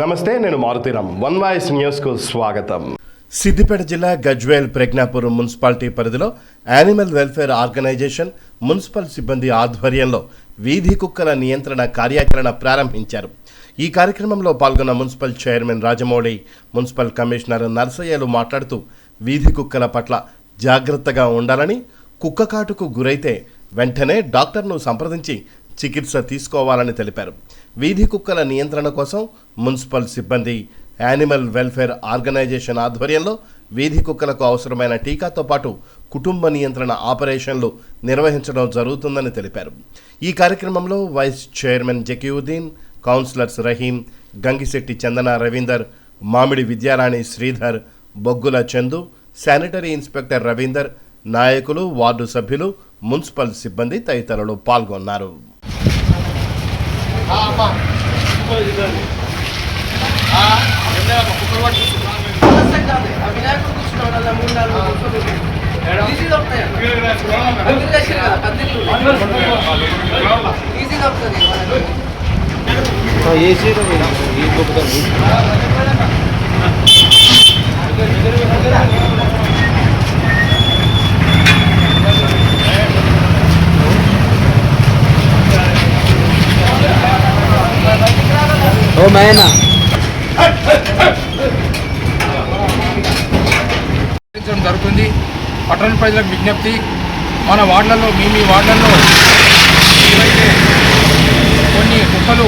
నమస్తే నేను Maruthi Ram one voice న్యూస్కు స్వాగతం. సిద్దిపేట జిల్లా గజ్వేల్ ప్రజ్ఞాపురం మున్సిపాలిటీ పరిధిలో యానిమల్ వెల్ఫేర్ ఆర్గనైజేషన్ మున్సిపల్ సిబ్బంది ఆధ్వర్యంలో వీధి కుక్కల నియంత్రణ కార్యాచరణ ప్రారంభించారు. ఈ కార్యక్రమంలో పాల్గొన్న municipal chairman Rajamouli municipal commissioner నర్సయ్యలు మాట్లాడుతూ వీధి కుక్కల పట్ల జాగ్రత్తగా ఉండాలని కుక్క కాటుకు గురైతే వెంటనే డాక్టర్ను సంప్రదించి చికిత్స తీసుకోవాలని తెలిపారు. వీధి కుక్కల నియంత్రణ కోసం మున్సిపల్ సిబ్బంది యానిమల్ వెల్ఫేర్ ఆర్గనైజేషన్ ఆధ్వర్యంలో వీధి కుక్కలకు అవసరమైన టీకాతో పాటు కుటుంబ నియంత్రణ ఆపరేషన్లు నిర్వహించడం జరుగుతుందని తెలిపారు. ఈ కార్యక్రమంలో vice chairman Zakiuddin councillors Rahim Gangishetti Chandana Ravinder Mamidi Vidyarani Sridhar బొగ్గుల చందు శానిటరీ ఇన్స్పెక్టర్ రవీందర్ నాయకులు వార్డు సభ్యులు మున్సిపల్ సిబ్బంది తదితరులు పాల్గొన్నారు. ఈజీగా వస్తుంది ఏసీ ఈ దొక్కుతాను ఓ మేనా జరుగుతుంది. పట్టణ ప్రజలకు విజ్ఞప్తి. మన వార్డులలో మీ మీ వార్డులలో ఏవైతే కొన్ని కుక్కలు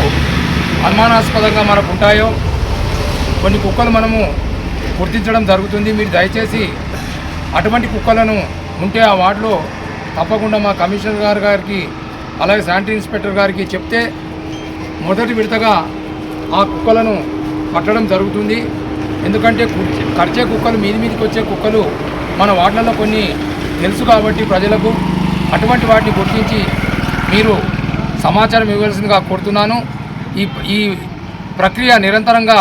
అనుమానాస్పదంగా మనకు ఉంటాయో కొన్ని కుక్కలు మనము గుర్తించడం జరుగుతుంది. మీరు దయచేసి అటువంటి కుక్కలను ఉంటే ఆ వార్డులో తప్పకుండా మా కమిషనర్ గారు గారికి అలాగే శానిటరీ ఇన్స్పెక్టర్ గారికి చెప్తే మొదటి విడతగా ఆ కుక్కలను పట్టడం జరుగుతుంది. ఎందుకంటే కు- కరిచే కుక్కలు మీది మీదికి వచ్చే కుక్కలు మన వాటిలలో కొన్ని తెలుసు కాబట్టి ప్రజలకు అటువంటి వాటిని గుర్తించి మీరు సమాచారం ఇవ్వాల్సిందిగా కోరుతున్నాను. ఈ ఈ ప్రక్రియ నిరంతరంగా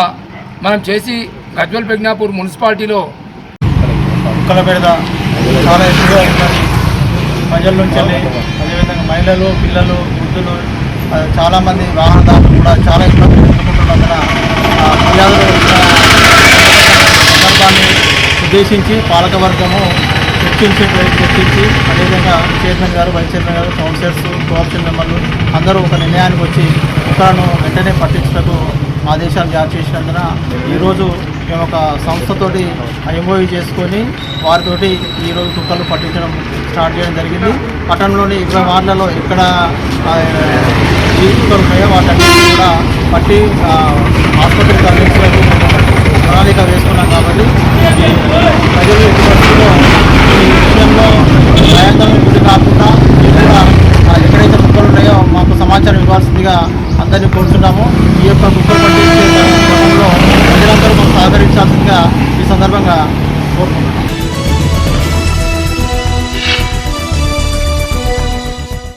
మనం చేసి గజ్వల్ ప్రజ్ఞాపూర్ మున్సిపాలిటీలో కుక్కల బెడద చాలా ఎక్కువగా ఉన్నది ప్రజల నుంచి అదేవిధంగా మహిళలు పిల్లలు వృద్ధులు చాలామంది వాహనదారులు కూడా చాలా ఇబ్బంది ఎదుర్కొంటున్నందున ఫిర్యాదులు సందర్భాన్ని ఉద్దేశించి పాలకవర్గము చర్చించి చర్చించి అదేవిధంగా చైర్మన్ గారు వైస్ చైర్మన్ గారు కౌన్సిలర్స్ కోఆప్షన్ మెంబర్లు అందరూ ఒక నిర్ణయానికి వచ్చి కుక్కలను వెంటనే పట్టించటకు ఆదేశాలు జారీ చేసినందున ఈరోజు మేము ఒక సంస్థతోటి ఎంఓయూ చేసుకొని వారితోటి ఈరోజు కుక్కలు పట్టించడం స్టార్ట్ చేయడం జరిగింది. పట్టణంలోని ఇరవై వార్డులలో ఎక్కడ ఈ కుక్కలు ఉన్నాయో వాటన్నింటినీ కూడా పట్టి ఆసుపత్రికి అందించడానికి ప్రణాళిక వేసుకున్నాం కాబట్టి ప్రజలు ఎట్టి పరిస్థితుల్లో ఈ విషయంలో ప్రయత్నం గురి కాకుండా మీరు కూడా ఆ, ఎక్కడైతే కుక్కలు ఉన్నాయో మాకు సమాచారం అందరినీ కోరుతున్నాము. ఈ యొక్క కుక్కలు పట్టించే క్రమంలో ప్రజలందరూ సహకరించాల్సిందిగా ఈ సందర్భంగా కోరుకుంటున్నాం